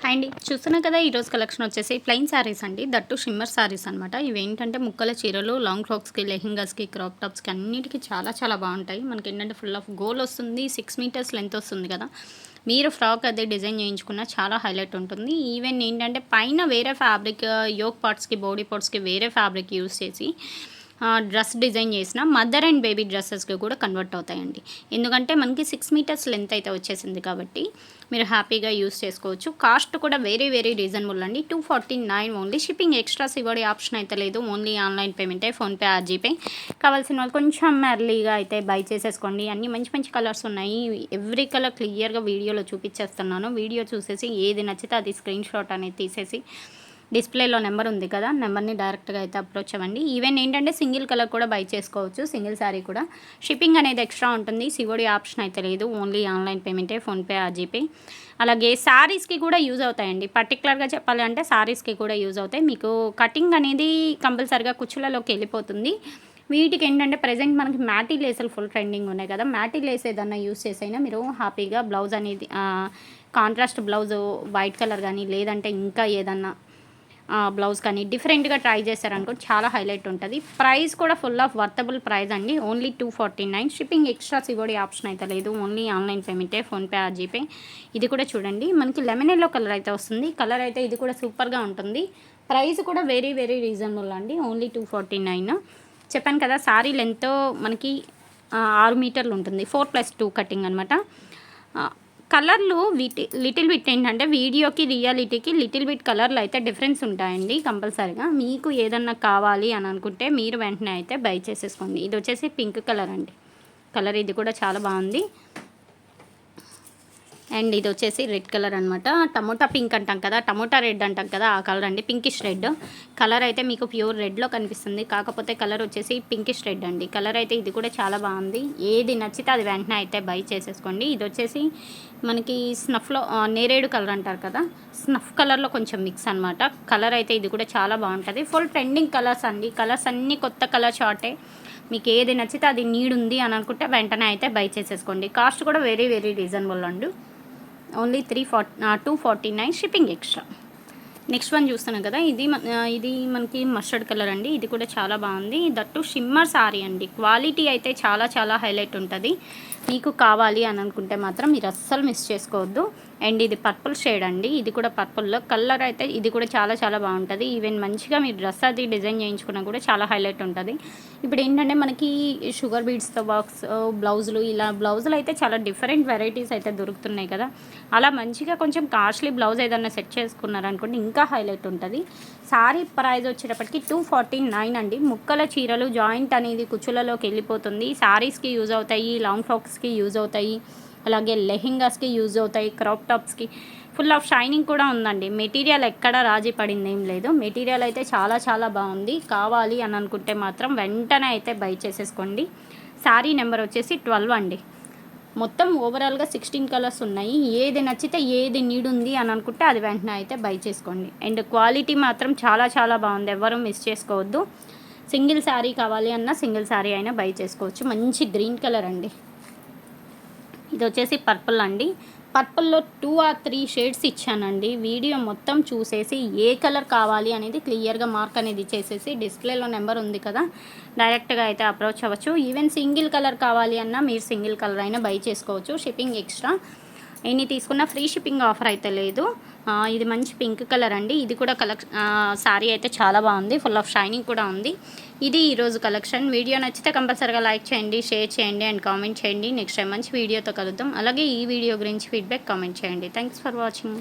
Hi అండి. చూస్తున్నా కదా ఈరోజు కలెక్షన్ వచ్చేసి ప్లెయిన్ శారీస్ అండి. దట్టు షిమ్మర్ శారీస్ అనమాట ఇవి ఏంటంటే ముక్కల చీరలు లాంగ్ ఫ్రాక్స్కి లెహింగాస్కి క్రాప్ టాప్స్కి అన్నిటికీ చాలా చాలా బాగుంటాయి. మనకి ఏంటంటే ఫుల్ ఆఫ్ గోల్ వస్తుంది సిక్స్ మీటర్స్ లెంత్ వస్తుంది కదా. మీరు ఫ్రాక్ అదే డిజైన్ చేయించుకున్న చాలా హైలైట్ ఉంటుంది. ఈవెన్ ఏంటంటే పైన వేరే ఫ్యాబ్రిక్ యోక్ పార్ట్స్కి బాడీ పార్ట్స్కి వేరే ఫ్యాబ్రిక్ యూస్ చేసి డ్రెస్ డిజైన్ చేసిన మదర్ అండ్ బేబీ డ్రెస్సెస్కి కూడా కన్వర్ట్ అవుతాయండి. ఎందుకంటే మనకి సిక్స్ మీటర్స్ లెంత్ అయితే వచ్చేసింది కాబట్టి మీరు హ్యాపీగా యూస్ చేసుకోవచ్చు. కాస్ట్ కూడా వెరీ వెరీ రీజనబుల్ అండి. Two forty nine only. Shipping extras ఇవ్వడే option అయితే లేదు. ఓన్లీ ఆన్లైన్ పేమెంటే ఫోన్పే ఆర్ జీపే కావాల్సిన వాళ్ళు కొంచెం ఎర్లీగా అయితే బై చేసేసుకోండి. అన్ని మంచి మంచి కలర్స్ ఉన్నాయి. ఎవ్రీ కలర్ క్లియర్గా వీడియోలో చూపించేస్తున్నాను. వీడియో చూసేసి ఏది నచ్చితే అది స్క్రీన్ షాట్ అనేది తీసేసి డిస్ప్లేలో నెంబర్ ఉంది కదా నెంబర్ని డైరెక్ట్గా అయితే అప్రోచ్ అవ్వండి ఈవెన్ ఏంటంటే సింగిల్ కలర్ కూడా బై చేసుకోవచ్చు సింగిల్ శారీ కూడా. షిప్పింగ్ అనేది ఎక్స్ట్రా ఉంటుంది. సివోడి ఆప్షన్ అయితే లేదు. ఓన్లీ ఆన్లైన్ పేమెంటే ఫోన్పే ఆ జీపే అలాగే శారీస్కి కూడా యూజ్ అవుతాయండి. పర్టికులర్గా చెప్పాలి అంటే శారీస్కి కూడా యూజ్ అవుతాయి. మీకు కటింగ్ అనేది కంపల్సరిగా కుచ్చులలోకి వెళ్ళిపోతుంది. వీటికి ఏంటంటే ప్రజెంట్ మనకి మ్యాటీ లేసులు ఫుల్ ట్రెండింగ్ ఉన్నాయి కదా. మ్యాటీ లేస్ ఏదన్నా యూస్ చేసైనా మీరు హ్యాపీగా బ్లౌజ్ అనేది కాంట్రాస్ట్ బ్లౌజ్ వైట్ కలర్ కానీ లేదంటే ఇంకా ఏదన్నా బ్లౌజ్ కానీ డిఫరెంట్గా ట్రై చేశారనుకో చాలా హైలైట్ ఉంటుంది. ప్రైస్ కూడా ఫుల్ ఆఫ్ వర్తబుల్ ప్రైస్ అండి. Only two forty nine shipping extra ఇవ్వడి option అయితే లేదు. ఓన్లీ ఆన్లైన్ పేమెంటే ఫోన్పే ఆ జీపే ఇది కూడా చూడండి. మనకి లెమన్ ఎల్లో కలర్ అయితే వస్తుంది. కలర్ అయితే ఇది కూడా సూపర్గా ఉంటుంది. ప్రైస్ కూడా వెరీ వెరీ రీజనబుల్ అండి. ఓన్లీ టూ ఫార్టీ నైన్ చెప్పాను కదా సారీ లెంత్ మనకి ఆరు మీటర్లు ఉంటుంది. ఫోర్ ప్లస్ టూ కటింగ్ అనమాట కలర్లు వీటి లిటిల్ బిట్ ఏంటంటే వీడియోకి రియాలిటీకి లిటిల్ బిట్ కలర్లు అయితే డిఫరెన్స్ ఉంటాయండి కంపల్సరీగా. మీకు ఏదన్నా కావాలి అని అనుకుంటే మీరు వెంటనే అయితే బై చేసేసుకోండి. ఇది వచ్చేసి పింక్ కలర్ అండి. కలర్ ఇది కూడా చాలా బాగుంది. అండ్ ఇది వచ్చేసి రెడ్ కలర్ అనమాట టమోటా పింక్ అంటాం కదా టమోటా రెడ్ అంటాం కదా ఆ కలర్ అండి పింకిష్ రెడ్. కలర్ అయితే మీకు ప్యూర్ రెడ్లో కనిపిస్తుంది. కాకపోతే కలర్ వచ్చేసి పింకిష్ రెడ్ అండి. కలర్ అయితే ఇది కూడా చాలా బాగుంది. ఏది నచ్చితే అది వెంటనే అయితే బై చేసేసుకోండి. ఇది వచ్చేసి మనకి స్నఫ్లో నేరేడు కలర్ అంటారు కదా స్నఫ్ కలర్లో కొంచెం మిక్స్ అనమాట కలర్ అయితే ఇది కూడా చాలా బాగుంటుంది. ఫుల్ ట్రెండింగ్ కలర్స్ అండి. కలర్స్ అన్నీ కొత్త కలర్ షార్టే మీకు ఏది నచ్చితే అది నీడ్ ఉంది అని అనుకుంటే వెంటనే అయితే బై చేసేసుకోండి. కాస్ట్ కూడా వెరీ వెరీ రీజనబుల్ అండి. Only three forty two forty nine shipping extra next one చూస్తున్నాం కదా. ఇది ఇది మనకి మస్టర్డ్ కలర్ అండి. ఇది కూడా చాలా బాగుంది. దట్టు షిమ్మర్ సారీ అండి. క్వాలిటీ అయితే చాలా చాలా హైలైట్ ఉంటుంది. మీకు కావాలి అని అనుకుంటే మాత్రం మీరు అస్సలు మిస్ చేసుకోవద్దు. అండ్ ఇది పర్పుల్ షేడ్ అండి. ఇది కూడా పర్పుల్లో కలర్ అయితే ఇది కూడా చాలా చాలా బాగుంటుంది. ఈవెన్ మంచిగా మీరు డ్రెస్ అది డిజైన్ చేయించుకున్నా కూడా చాలా హైలైట్ ఉంటుంది. ఇప్పుడు ఏంటంటే మనకి షుగర్ బీడ్స్తో బాక్స్ బ్లౌజులు ఇలా బ్లౌజులు అయితే చాలా డిఫరెంట్ వెరైటీస్ అయితే దొరుకుతున్నాయి కదా. అలా మంచిగా కొంచెం కాస్ట్లీ బ్లౌజ్ ఏదన్నా సెట్ చేసుకున్నారనుకోండి ఇంకా ఇంకా హైలైట్ ఉంటుంది. సారీ ప్రైస్ వచ్చేటప్పటికి టూ ఫార్టీ నైన్ అండి. ముక్కల చీరలు జాయింట్ అనేది కుచ్చులలోకి వెళ్ళిపోతుంది. శారీస్కి యూజ్ అవుతాయి లాంగ్ ఫ్రాక్స్కి యూజ్ అవుతాయి అలాగే లెహింగాస్కి యూజ్ అవుతాయి క్రాప్ టాప్స్కి ఫుల్ ఆఫ్ షైనింగ్ కూడా ఉందండి. మెటీరియల్ ఎక్కడ రాజీ పడింది ఏం లేదు. మెటీరియల్ అయితే చాలా చాలా బాగుంది. కావాలి అని అనుకుంటే మాత్రం వెంటనే అయితే బై చేసేసుకోండి. శారీ నెంబర్ వచ్చేసి ట్వెల్వ్ అండి. మొత్తం ఓవరాల్గా సిక్స్టీన్ కలర్స్ ఉన్నాయి. ఏది నచ్చితే ఏది నీడ్ ఉంది అని అనుకుంటే అది వెంటనే అయితే బై చేసుకోండి. అండ్ క్వాలిటీ మాత్రం చాలా చాలా బాగుంది. ఎవరు మిస్ చేసుకోవద్దు. సింగిల్ శారీ కావాలి అన్న సింగిల్ శారీ అయినా బై చేసుకోవచ్చు. మంచి గ్రీన్ కలర్ అండి. ఇది వచ్చేసి పర్పుల్ అండి. పర్పుల్లో టూ ఆర్ త్రీ షేడ్స్ ఇచ్చానండి. వీడియో మొత్తం చూసేసి ఏ కలర్ కావాలి అనేది క్లియర్గా మార్క్ అనేది చేసేసి డిస్ప్లేలో నెంబర్ ఉంది కదా డైరెక్ట్గా అయితే అప్రోచ్ అవ్వచ్చు. ఈవెన్ సింగిల్ కలర్ కావాలి అన్నా మీరు సింగిల్ కలర్ అయినా బై చేసుకోవచ్చు షిప్పింగ్ ఎక్స్ట్రా. ఎన్ని తీసుకున్నా ఫ్రీ షిప్పింగ్ ఆఫర్ అయితే లేదు. ఇది మంచి పింక్ కలర్ అండి. ఇది కూడా కలెక్షన్ శారీ అయితే చాలా బాగుంది. ఫుల్ ఆఫ్ షైనింగ్ కూడా ఉంది. ఇది ఈరోజు కలెక్షన్. వీడియో నచ్చితే కంపల్సరీగా లైక్ చేయండి షేర్ చేయండి అండ్ కామెంట్ చేయండి. నెక్స్ట్ టైం మంచి వీడియోతో కలుద్దాం. అలాగే ఈ వీడియో గురించి ఫీడ్బ్యాక్ కామెంట్ చేయండి. Thanks for watching